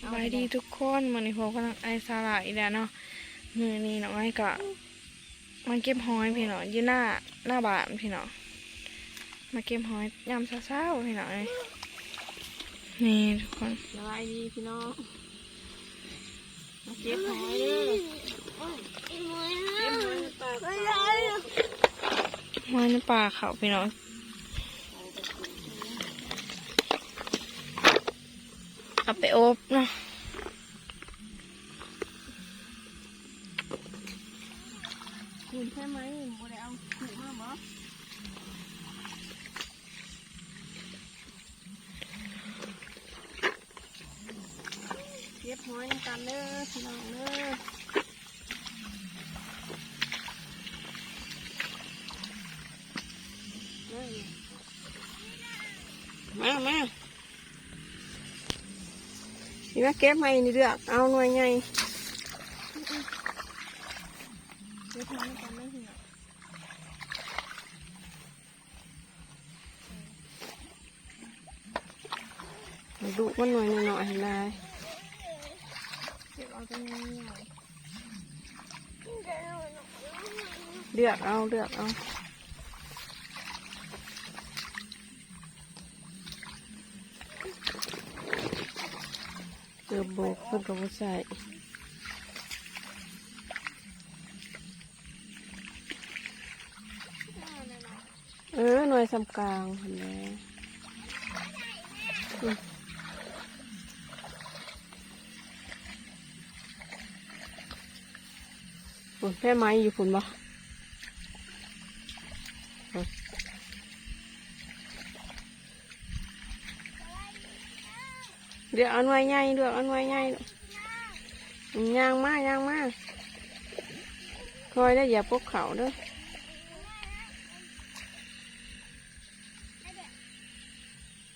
สบายดีทุกคนมันนี้พบกับไอซาร่าอีกแล้วเนาะมือนี้น้องไอก็มาเก็บหอยพี่น้องอยู่หน้าหน้าบ้านพี่น้องมาเก็บหอยยามเช้าๆพี่น้องเอ้ยนี่ทุกคนสบายดีพี่น้องมาเก็บหอยเด้อเก็บหอยในปากหอยในป่าเขาพี่น้อง เอาไปอบเนาะคุณใช่ไหมโมได้เอาถูกมากบ่เก็บหอยกันเด้อพี่น้องเด้อ นี่ว่าเก็บให้นี่เด้อเอาหน่วยไงเก็บหอยกันไม่พี่น้องดุมันหน่อยหน่อยๆได้เก็บเอาตรงนี้หน่อยเลือกเอาเลือกเอา เกือโบกเพิ่นก็บ่ใส่เออหน่วยสำกลางเห็นไหมฝุ่นแค่ไม้อยู่ฝุ่นบ่ เดี๋ยวเอาหน่วยใหญ่เดี๋ยวเอาหน่วยใหญ่ย่างมาย่างมาคอยได้อย่าพกเขาด้อ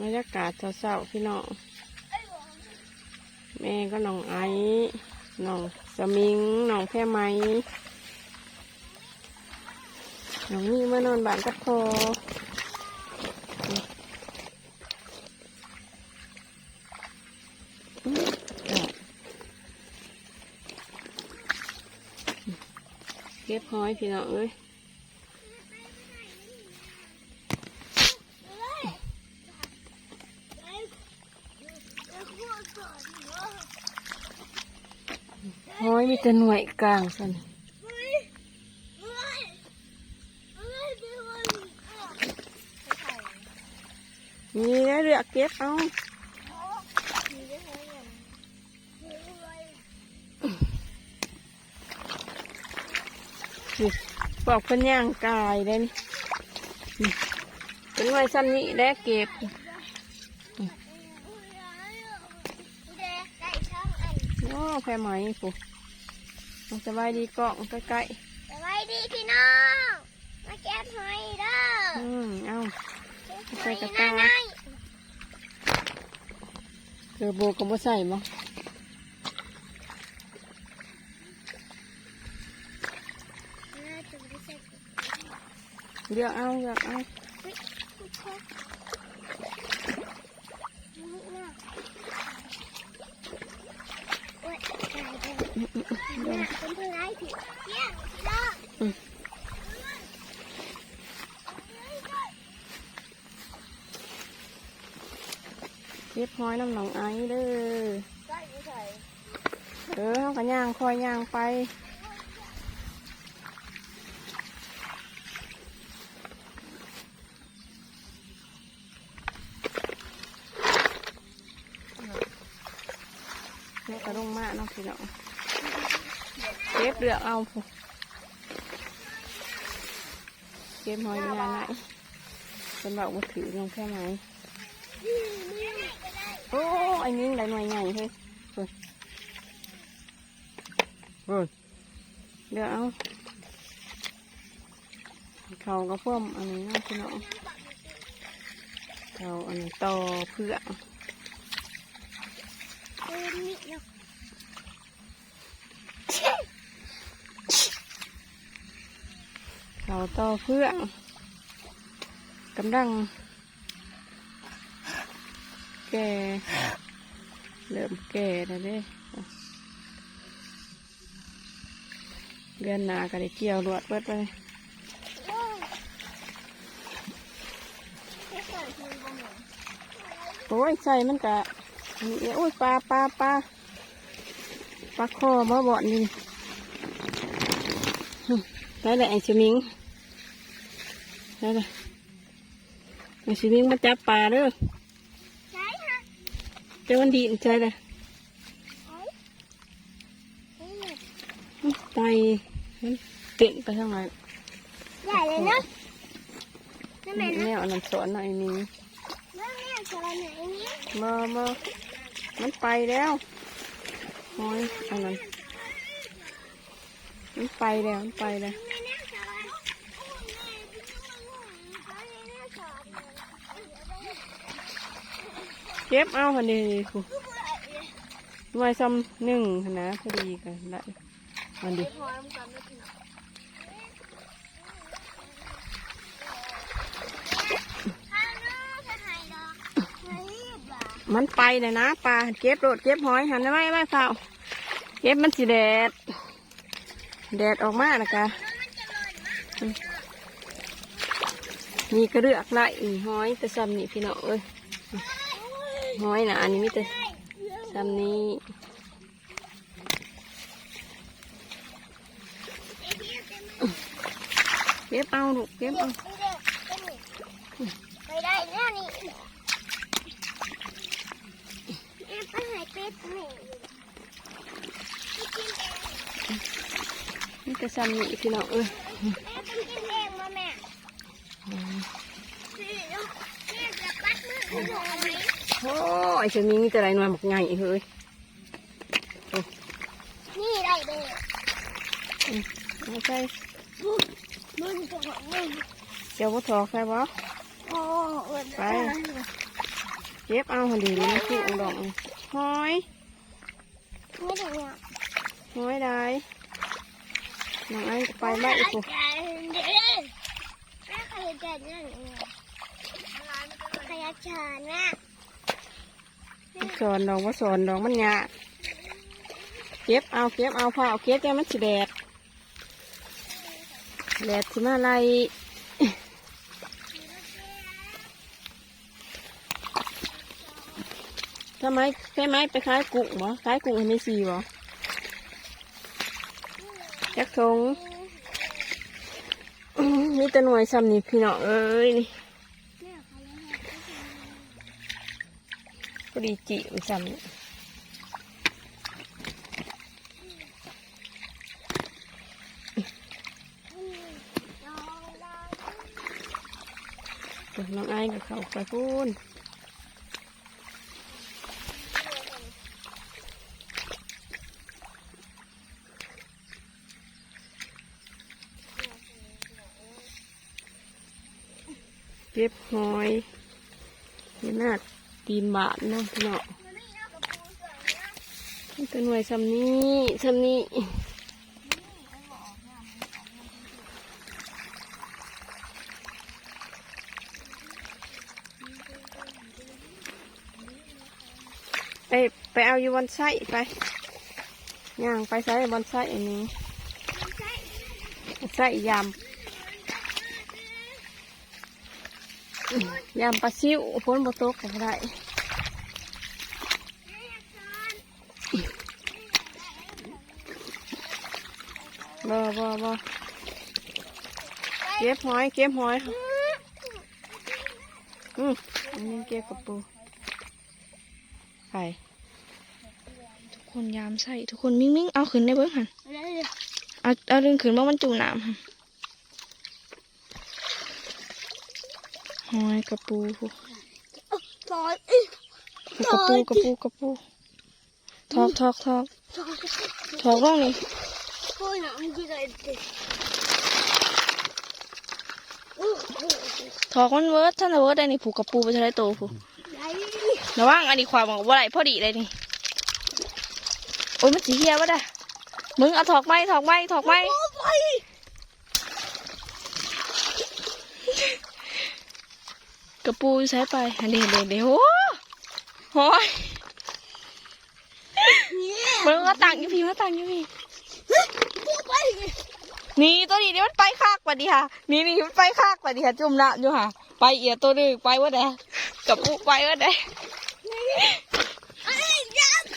บรรยากาศเศร้าๆพี่น้องแม่ก็น้องไอ้น้องสมิงน้องแพ่ไหมน้องนี่มานอนบ้านกับพอ เก็บหอยพี่น้องเอ้ยหอยมีแต่หน่วยกลางสันนี่นะเรือกเก็บเอา บอกเพิ่นย่างกายได้นี่นี่เป็นหน่วยสั้นนี้แลวเก็บโอ้แพรไหมปุ๊มันสบายดีเกาะใกล้สวัสดีพี่น้อง มาแก้หอยเด้อๆอืมเอาใส่หอยกระน้ตาอยเกลือโบก็บ่ใส่บ่ๆ อกเอาเลือกเอา อุ๊ยอุ๊ยอุ๊ยอุ๊ยน่ะโอ๊ยตายแล้ว อืมอืมอืมเดี๋ยว น่ะเป็นเพื่อนไอ้ผิดเยี่ยมพี่น้อง เก็บหอยน้ำหนองไอ้เด้อ ใส่ไม่ใส่ เออเขาก็ย่างคอยย่างไป พี่น้องเก็บเลือกเอาพูเก็บหอยยาไหนเป็นแบบว่าถือลงแค่ไหนโอ้ไอ้นิ้งได้หน่วยใหญ่เฮ้ยเฮ้ยเฮ้ยเลือกเอาเขาก็ เพิ่มอันนี้นะพี่น้องเขาต่อเพื่องกำลัง แก่เริ่มแก่แล้วเด้เดือนหนาก็ได้เกี่ยวรวดเบิดไปโอ้ยใส่มันกะนี่โอ้ยปลาปลาปลาปลาคอบ่บ่อนนี่ได้เลยไอ้ชิมิง ได้เลยไอ้ชิมิงมาจับปลาเด้อใช่ฮะเจ้าวันดีใช่เลยนี่ไปมันเก่งไปทางไหนใหญ่เลยเนาะนั่นแม่แนนะวอันนั้นสอนหน่อยนี้นั่นแม่สอนไหนนี้มามามันไปแล้วโอ้ยอันนั้นมันไปแล้วมันไปแล้ว แม่แม่สอนโอ้แม่พี่ต้องมาห่วงเขาแม่สอน เก็บเอาคันนี้คูไว้ซ้ำหนึ่งนะพอดีกันได้พอมกันดีมันไปเลยนะปลาเก็บโดดเก็บหอยหันไว้ไว้เปล่าเก็บมันสีแดด แดดออกมานะกะมีกระเดือกไหลหอยแต่ซ้ำนี่พี่น้องเอ้ย หอยนะอันนี้มีแต่ซ้ำนี้เก็บเอาลูกเก็บเอาไปได้แล้วนี่แม่ไปหายเป็ดหนึ่งมีแต่ซ้ำนี่พี่น้องเอ้ยแม่ โอ้ไอ้เชนี้มีแต่ไรหน่วยหมกใหญ่เฮ้ยนี่ได้เด้อไม่ใช่มึงจะหวังมึงเจ้าบ่ทอใครบ่โอ้อดไปเก็บเอาหันดีนี่มันคืออุดงหอยไม่ถึงอะหอยได้น้องไอ้ไปไล่อีกปุ๊ปุ๊บแม่ขยันจัดนั่นเองขยันชานะ สอนดอกว่าสอนดอกมันยากเก็บเอาเก็บเอาพอเอาเก็บแกมันสิแดดแดดสิมาไล่ทำไมใช่ไหมไปขายกุ้งบ่ขายกุ้งให้ไม่สีบ่จักทงนี่ต่หน่วยซ้ำนี่พี่น้องเอ้ยนี่ อดีจิมันซ้ำน้องไอ้กับเขาไปพูนเก็บหอยนี่น่า ตีนบาทเนาะพี่น้องนี่แต่หน่วยซำนี้ซำนี้ไปไปเอาอยู่บนไส้ไปย่างไปใส่บนไส้อันนี้ใส่ยำ ยำปลาซิวพ้นบตกก็ได้บ่บ่บ่เก็บหอยเก็บหอยอืมอันนี้เก็บกับปูไปทุกคนยามใส่ทุกคนมิ่งมิ่งเอาขึ้นได้เบิ้งหันเอาเอาดึงขึ้นว่ามันจุ่มน้ำหัน หอยกระปูพวกซอยกระปูกระปูกระปูทอกทอกทอกทอกร่องนี่โอ้ยน้ำคืออะไรเด็กทอกมันเวิร์ดท่านน่ะเวิร์ดได้นี่ผูกกระปูไปทะเลโตผูกไรระว่างอันนี้ความบอกว่าไรพอดีเลยนี่โอ้ยมันสีเฮียวะด่ะมึงเอาถอกไม้ถอกไม้ถอกไม้ โอ้ไป กระปูใช้ไปอันเดียวเดียวเดียวโอ้โหยมันก็ต่างอยู่พี่มันต่างอยู่พี่พูดไปนี่ตัวนี้นี่มันไปคากกว่าดีค่ะ นี่นี่มันไปคากกว่าดีค่ะจุ่มน้ำอยู่ค่ะ ไปเอียตัวหนึงไปว่าแดกับปุ๊ไปว่าแดไอ้ยักษ์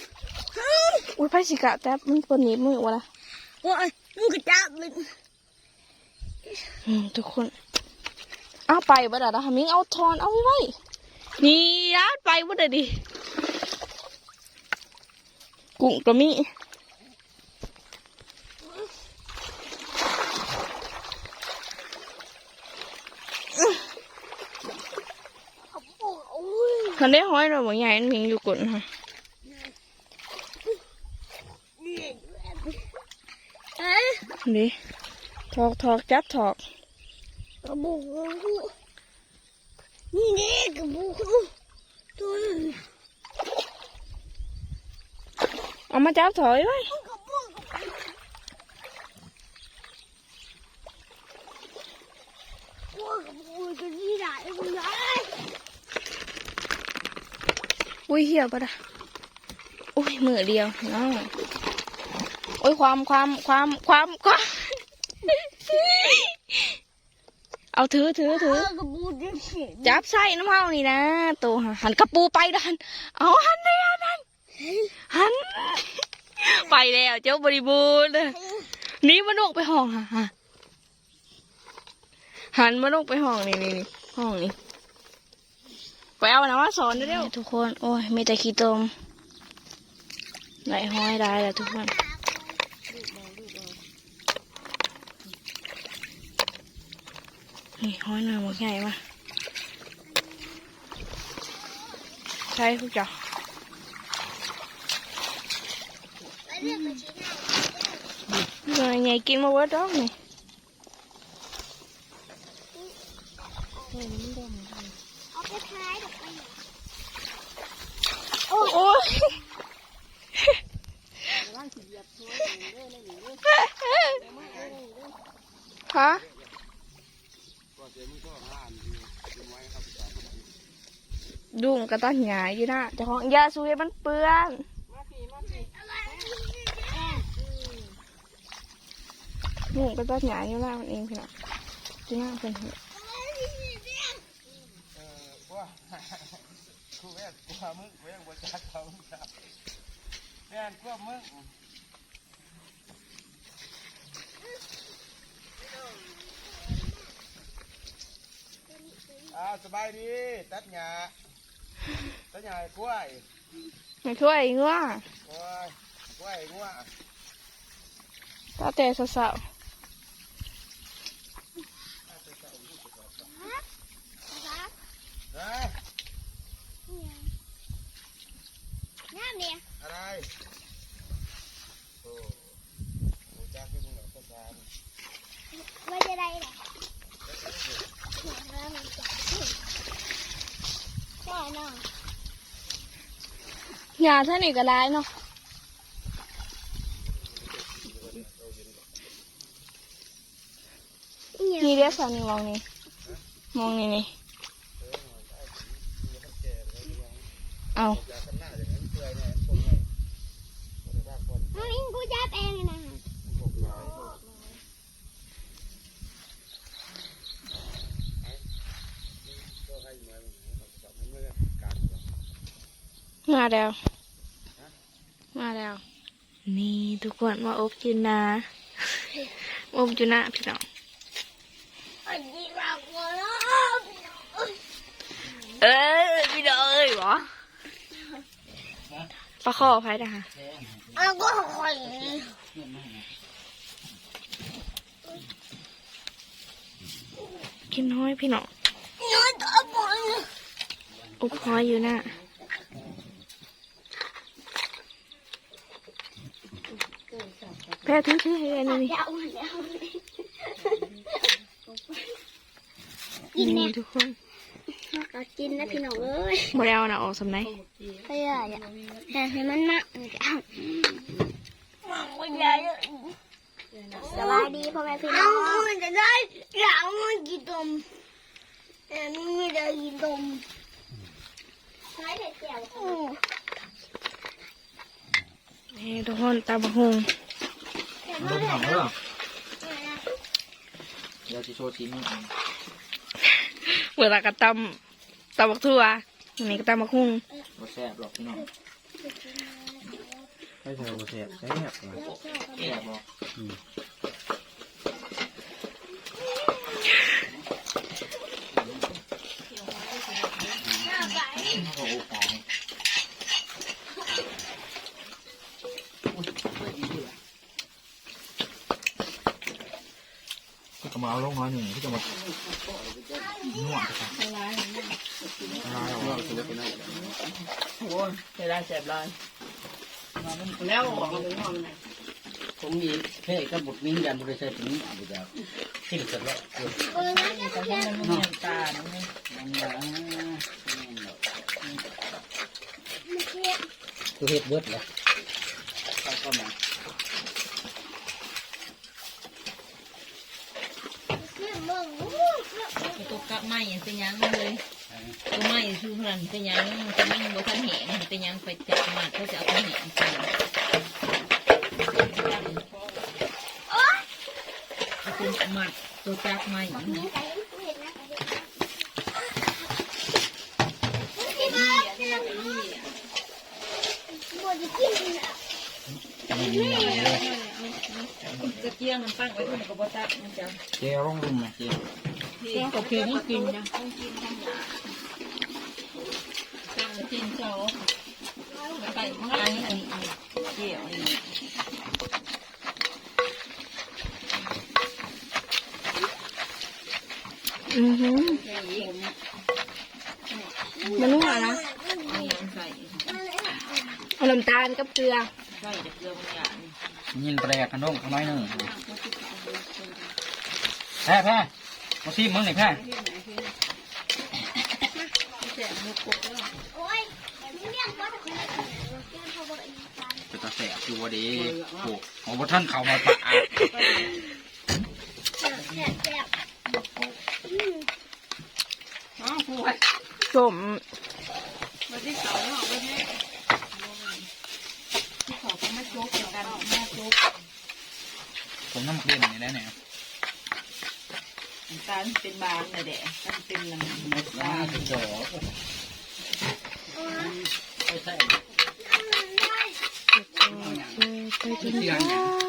อุ้ยไผสิกะแต่มันปนหนี้มือวะล่ะโอ้ยมึงกระจับมันอืมทุกคน เอาไปบ่ได้แล้วค่ะมิงเอาทอนเอาไว้ไว้นี่นะไปบ่ได้ดิกุ้งก็มีโอ้ยมันได้ห้อยเราบ่ใหญ่มันมิงอยู่กุนค่ะเอ้ยนี่ถอกถอกจับถอก กระบุกนี่นี่กระบุกตัวนึงเอามาจับถอยไว้อุ้ยเหี่ยวปะดะอุ้ยมือเดียวน้องโอ้ยความความความความความ เอาถือถือถือ กระบุกจะเสียจับใส่น้ำเฮานี่นะตัวหันกระปูไปดันเอาหันเลยหันหันหัน ไปแล้วเจ้าบริบูรณ์เลยหนี่มันลงไปห้องค่ะฮะหันมาลงไปห้องนี่นี่นี่ห้องนี่ไปเอานะว่าสอนเร็วๆทุกคน โอ้ยมีแต่ขี้ตมไหลห้อยได้แล้วทุกคน นี่ห้อยหน่อยหมดใหญ่มาใช่ทุกจ้ะเรื่ ยุ่งก็ต้องหงายอยู่นะจะของยาซูให้มันเปื้อนยุ่งก็ต้องหงายอยู่นะมันเองพี่นะองจีน่าเป็นห่วมึงาวสบายดี ตัดหญ้า ตัดหญ้าให้กล้วย mày khuấy ngứa กล้วยกล้วยงัว ta tè sao sao เฮ้ยน้ำเนี่ยอะไรโอ้โห จักที่มึงเหรอภาษานี่ว่าจะได้เหรอน้ำมันจะแค่น้อง nhà thế này cả lái nó เนี่ยนี่เรียกสันนี่มองนี่มองนี่นี่เอาอยากกันหน้าอย่างนั้นเปื่อยแน่คนไงคนได้คนน้องอิงกูจับเองนะหกร้อยก็ให้เหมือนกับมันไม่ได้การหรอกมาแล้ว มาแล้ว นี่ทุกคนมาอบจุนาอบจุนาพี่น้องอันนี้เราก็รอเอ้ยพี่น้องเอ้ยวะปลาข้อไผ่นะคะเอาก็คอยกินน้อยพี่น้องน้อยตัวบอลอบห้อยอยู่น่ะแพ้ถือถือให้อันนี้นี่กินเนี่ยทุกคนก็กินนะพี่น้องเอ้ยมาแล้วนะออกสำไหนเพื่ออย่าแต่ให้มันหนักจังมันใหญ่สบายดีพ่อแม่พี่น้องเอามันจะได้หลังมันกินตมแต่มันไม่ได้กินตมใช้แต่เจียวนี่ทุกคนตาบะฮง ลงหนังเด้อเดี๋ยวจะโชว์ชิ้นนี้เวลากระตำตำบักทั่วอันนี้ก็ตำบักฮุงบ่แซ่บหรอกพี่น้องไม่ใช่บ่แซ่บแซ่บว่ะแซ่บบ่อืมโอ้โหของ ก็จะมาเอาลงน้อยหนึ่งที่จะมานวดกันละลายออกสุดไปได้โอ้ยเวลาแสบลายแล้วออกมาเป็นห้องไหนผมมีเพ่ก็บุดมิ้งยันบริษัทนี้อาจจะที่สุดแล้วเออนะจะเพี้ยนน้องตาน้องนี่น้องยาคือเฮ็ดเบิดเลยเขาก็มา ตัวกะไม้เป็นหยังเลยตัวไม้คือพลันเป็นหยังจะไม่บ่ทันแหงเป็นหยังไปจับมาเขาจะเอาไปแหงไปเป็นมัดตัวจักไม้จะเกี่ยงมันตั้งไว้ที่มันก็บ่จักมันจะเจ๊ร่องรุมไหมเจ๊ เกี่ยงกับเพียงกินนะตั้งแต่กินเช้าไปข้างล่างอันนี้เกี่ยวนี่อือหือมันนุ่มอะนะเอาหยังใส่เอาน้ำตาลกับเกลือใส่แต่เกลือบางอย่างยินแปลกกันน้องน้อยหนึ่งแพ้แพ้ มาซีมึงหน่อยแพ้โอ้ยแบบนี้เมี่ยงก็จะเป็นเรื่องเขาบอกอีกการจะตาแสบอยู่วะดีโอ้โหท่านเขามาปะแซ่บแซ่บแซ่บอืมสมมาที่เสาเนาะไปแม่ที่เขาก็ไม่โจ๊กเหมือนกันแม่โจ๊กผมน้ำเค็มนี่ได้เนี่ย ตาเป็นบางเลยเด็กตาเป็นลำเม็ดละห้าสิบดอกเอาละไม่ใช่ไปกินข้าว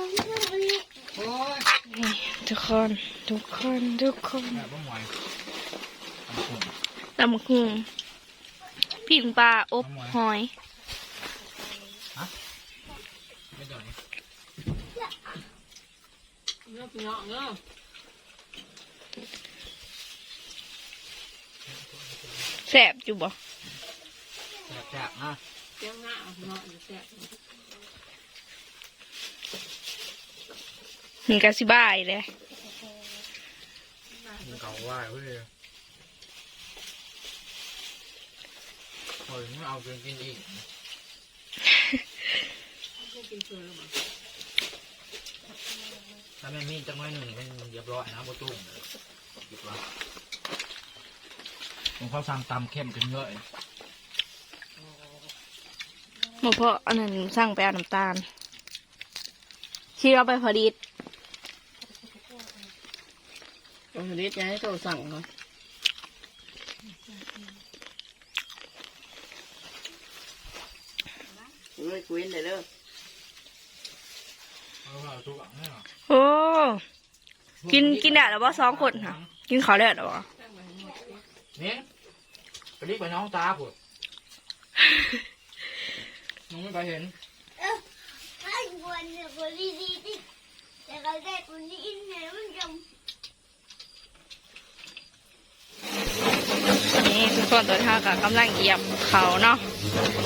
โอ้ยนี่ทุกคนทุกคนทุกคนตำบักฮุงผิงปลาอบหอยเนาะพี่องเนาะ แสบอยู่บ่แสบๆนะเจ้าหน้าเนาะแสบนี่กะสิบายเลยมึงเก่าว่าเว้ยโอ้ยไม่เอากินกินอีก ถ้าไม่มีจังไว้หนึ่งเป็นเรียบร้อยนะโบตุ้งเรียบร้อยผมเขาสั่งตำเข้มจนเยอะหมเพราะอันนั้นสั่งไปเอาน้ำตาลที่เราไปพอดีตรงนี้จะให้โทรสั่งเนาะเฮ้ยคุยเลยเด้อ โอ้กินกินได้หรือว่าสองคนค่ะ กินข้าวได้หรือวะเนี่ยไปรีบไปน้องตาผุดน้องไม่ไปเห็นเออไอ้คนเนี่ยคนดีดีที่แต่ก็ได้คนนี้อินเนี่ยมันจำ นี่ทุก คนตัวท่ากับกำลังเหยียบเขาเนาะ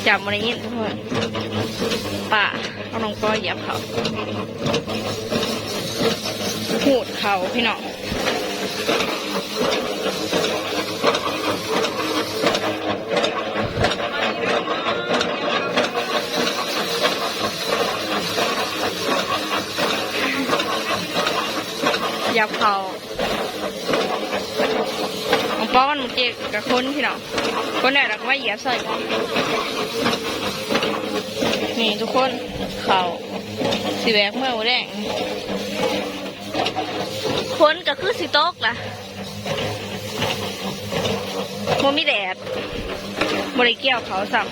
จับมาได้ยินทุกคนปะเอาลงก็เหยียบเขาหูดเขาพี่น้อง เอกกับคนพี่น้องคนแรกเราก็มาเหยียบใส่นี่ทุกคนเขาสีแบกเมื่อวันแรกคนก็คือสีโต๊กล่ะโมมีแดดบริเกี่ยวเขาสับ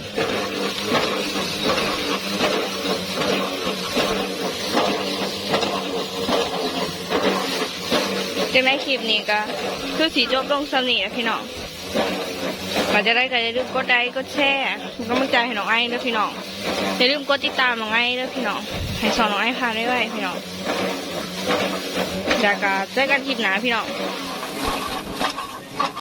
จังในคลิปนี้ก็คือสีจบลงสนิทพี่น้องก็จะได้ก็อย่าลืมกดไลค์กดแชร์เป็นกำลังใจให้น้องไอ้ด้วยพี่น้องอย่าลืมกดติดตามน้องไอ้ด้วยพี่น้องให้สอนน้องไอ้พาได้ไว้พี่น้องจากการเจอกันคลิปหน้าพี่น้อง